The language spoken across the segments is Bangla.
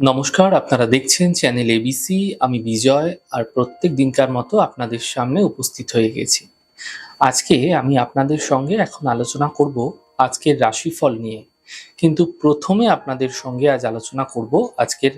নমস্কার, আপনারা দেখছেন চ্যানেল এবিসি আমি বিজয়, আর প্রত্যেক দিনকার মতো আপনাদের সামনে উপস্থিত হয়ে গেছি। আজকে আমি আপনাদের সঙ্গে এখন আলোচনা করব আজকের রাশিফল নিয়ে। কিন্তু প্রথমে আপনাদের সঙ্গে আজ আলোচনা করব আজকের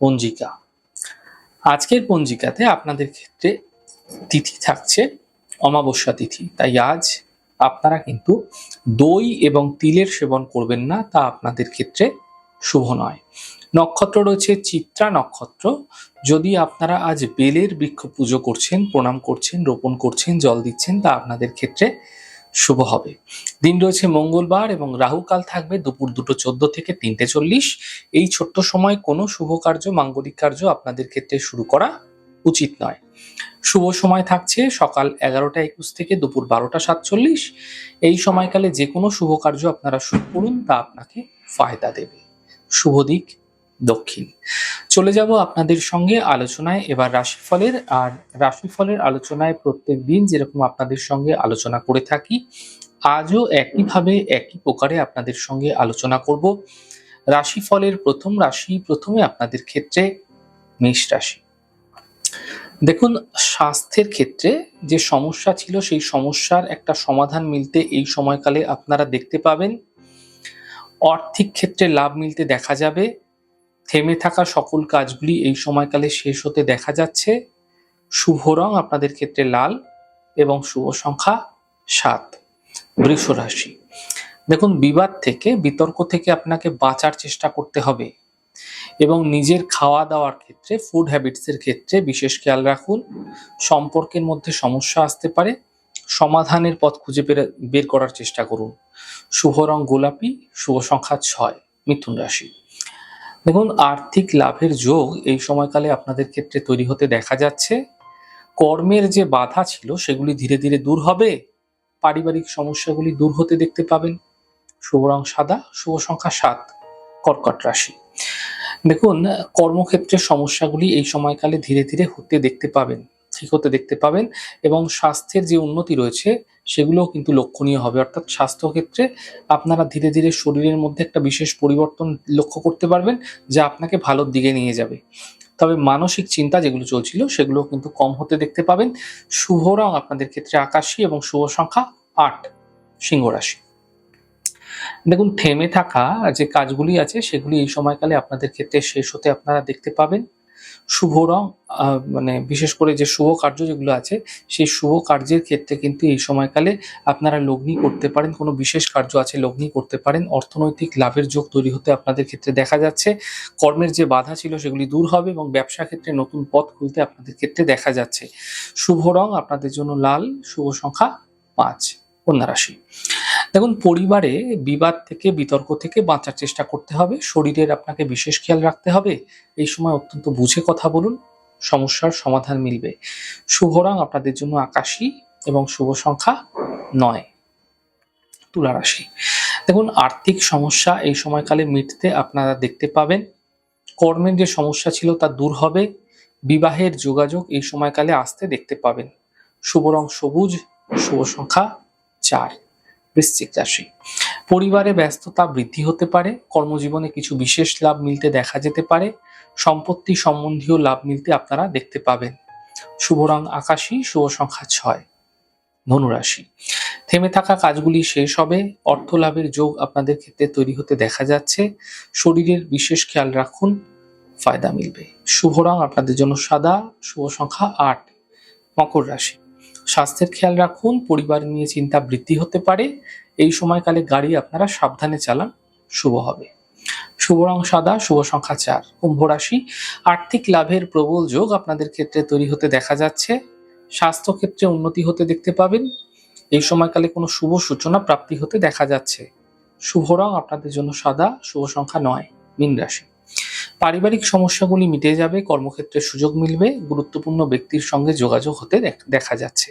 পঞ্জিকা। আজকের পঞ্জিকাতে আপনাদের ক্ষেত্রে তিথি থাকছে, অমাবস্যা তিথি। তাই আজ আপনারা কিন্তু দই এবং তিলের সেবন করবেন না, তা আপনাদের ক্ষেত্রে শুভ নয়। নক্ষত্র রয়েছে চিত্রা নক্ষত্র। যদি আপনারা আজ বেলের বৃক্ষ পুজো করছেন, প্রণাম করছেন, রোপণ করছেন, জল দিচ্ছেন, তা আপনাদের ক্ষেত্রে শুভ হবে। দিন রয়েছে মঙ্গলবার এবং রাহুকাল থাকবে দুপুর দুটো চোদ্দ থেকে তিনটে চল্লিশ। এই ছোট্ট সময় কোনো শুভ কার্য, মাঙ্গলিক কার্য আপনাদের ক্ষেত্রে শুরু করা উচিত নয়। শুভ সময় থাকছে সকাল এগারোটা একুশ থেকে দুপুর বারোটা সাতচল্লিশ। এই সময়কালে যে কোনো শুভ কার্য আপনারা শুরু করুন, তা আপনাকে ফায়দা দেবে। শুভ দিক। দক্ষিণ। চলে যাব আপনাদের সঙ্গে আলোচনায়। এবার রাশিফলের আর রাশিফলের আলোচনায় প্রত্যেক দিন যেরকম আপনাদের সঙ্গে আলোচনা করে থাকি, আজও একইভাবে একই প্রকারে আপনাদের সঙ্গে আলোচনা করব। রাশিফলের প্রথম রাশি প্রথমে আপনাদের ক্ষেত্রে মেষ রাশি। দেখুন, স্বাস্থ্যের ক্ষেত্রে যে সমস্যা ছিল, সেই সমস্যার একটা সমাধান মিলতে এই সময়কালে আপনারা দেখতে পাবেন। আর্থিক ক্ষেত্রে লাভ মিলতে দেখা যাবে। থেমে থাকা সকল কাজগুলি এই সময়কালে শেষ হতে দেখা যাচ্ছে। শুভ রং আপনাদের ক্ষেত্রে লাল এবং শুভ সংখ্যা সাত। বৃষ রাশি। দেখুন, বিবাদ থেকে, বিতর্ক থেকে আপনাকে বাঁচার চেষ্টা করতে হবে এবং নিজের খাওয়া দাওয়ার ক্ষেত্রে ফুড হ্যাবিটসের ক্ষেত্রে বিশেষ খেয়াল রাখুন। সম্পর্কের মধ্যে সমস্যা আসতে পারে। সমাধানের পথ খুঁজে বের- করার চেষ্টা করুন। শুভ রং গোলাপি, শুভ সংখ্যা ছয়, মিথুন রাশি। দেখুন, আর্থিক লাভের যোগ এই সময়কালে আপনাদের ক্ষেত্রে তৈরি হতে দেখা যাচ্ছে। কর্মের যে বাধা ছিল, সেগুলি ধীরে ধীরে দূর হবে। পারিবারিক সমস্যাগুলি দূর হতে দেখতে পাবেন। শুভ রং সাদা, শুভ সংখ্যা সাত, কর্কট রাশি। দেখুন, কর্মক্ষেত্রের সমস্যাগুলি এই সময়কালে ধীরে ধীরে হতে দেখতে পাবেন, ঠিক হতে দেখতে পাবেন এবং স্বাস্থ্যের যে উন্নতি রয়েছে সেগুলোও কিন্তু লক্ষণীয় হবে। অর্থাৎ স্বাস্থ্য ক্ষেত্রে আপনারা ধীরে ধীরে শরীরের মধ্যে একটা বিশেষ পরিবর্তন লক্ষ্য করতে পারবেন, যা আপনাকে ভালোর দিকে নিয়ে যাবে। তবে মানসিক চিন্তা যেগুলো চলছিল সেগুলো কিন্তু কম হতে দেখতে পাবেন। শুভ রং আপনাদের ক্ষেত্রে আকাশী এবং শুভ সংখ্যা আট, সিংহ রাশি। দেখুন, থেমে থাকা যে কাজগুলি আছে, সেগুলি এই সময়কালে আপনাদের ক্ষেত্রে শেষ হতে আপনারা দেখতে পাবেন। শুভ রং মানে বিশেষ করে যে শুভ কার্য যেগুলো আছে, সেই শুভ কার্যের ক্ষেত্রে কিন্তু এই সময়কালে আপনারা লগ্নি করতে পারেন, কোনো বিশেষ কার্য আছে লগ্নি করতে পারেন। অর্থনৈতিক লাভের যোগ তৈরি হতে আপনাদের ক্ষেত্রে দেখা যাচ্ছে। কর্মের যে বাধা ছিল সেগুলি দূর হবে এবং ব্যবসা ক্ষেত্রে নতুন পথ খুলতে আপনাদের ক্ষেত্রে দেখা যাচ্ছে। শুভ রং আপনাদের জন্য লাল, শুভ সংখ্যা পাঁচ, কন্যা রাশি। দেখুন, পরিবারে বিবাদ থেকে, বিতর্ক থেকে বাঁচার চেষ্টা করতে হবে। শরীরের আপনাকে বিশেষ খেয়াল রাখতে হবে। এই সময় অত্যন্ত বুঝে কথা বলুন। সমস্যার সমাধান মিলবে। শুভ রং আপনাদের জন্য আকাশী এবং শুভ সংখ্যা নয় তুলা রাশি দেখুন, আর্থিক সমস্যা এই সময়কালে মিটতে আপনারা দেখতে পাবেন। কর্মের যে সমস্যা ছিল তা দূর হবে। বিবাহের যোগাযোগ এই সময়কালে আসতে দেখতে পাবেন। শুভ রং সবুজ, শুভ সংখ্যা চার। বৃশ্চিক রাশি। পরিবারে ব্যস্ততা বৃদ্ধি হতে পারে, কর্মজীবনে কিছু বিশেষ লাভ মিলতে দেখা যেতে পারে, সম্পত্তি সম্বন্ধীয় লাভ মিলতে আপনারা দেখতে পাবেন। শুভ রং আকাশী, শুভ সংখ্যা ছয়। ধনুরাশি। থেমে থাকা কাজগুলি শেষ হবে, অর্থ লাভের যোগ আপনাদের ক্ষেত্রে তৈরি হতে দেখা যাচ্ছে, শরীরের বিশেষ খেয়াল রাখুন, ফায়দা মিলবে। শুভ রং আপনাদের জন্য সাদা, শুভ সংখ্যা আট। মকর রাশি। স্বাস্থ্যের খেয়াল রাখুন, পরিবার নিয়ে চিন্তা বৃদ্ধি হতে পারে। এই সময়কালে গাড়ি আপনারা সাবধানে চালান, শুভ হবে। শুভ রং সাদা, শুভ সংখ্যা চার, কুম্ভ রাশি। আর্থিক লাভের প্রবল যোগ আপনাদের ক্ষেত্রে তৈরি হতে দেখা যাচ্ছে। স্বাস্থ্য ক্ষেত্রে উন্নতি হতে দেখতে পাবেন। এই সময়কালে কোনো শুভ সূচনা প্রাপ্তি হতে দেখা যাচ্ছে। শুভ রং আপনাদের জন্য সাদা, শুভ সংখ্যা নয়, মীন রাশি। পারিবারিক সমস্যাগুলি মিটে যাবে, কর্মক্ষেত্রে সুযোগ মিলবে, গুরুত্বপূর্ণ ব্যক্তির সঙ্গে যোগাযোগ হতে দেখা যাচ্ছে।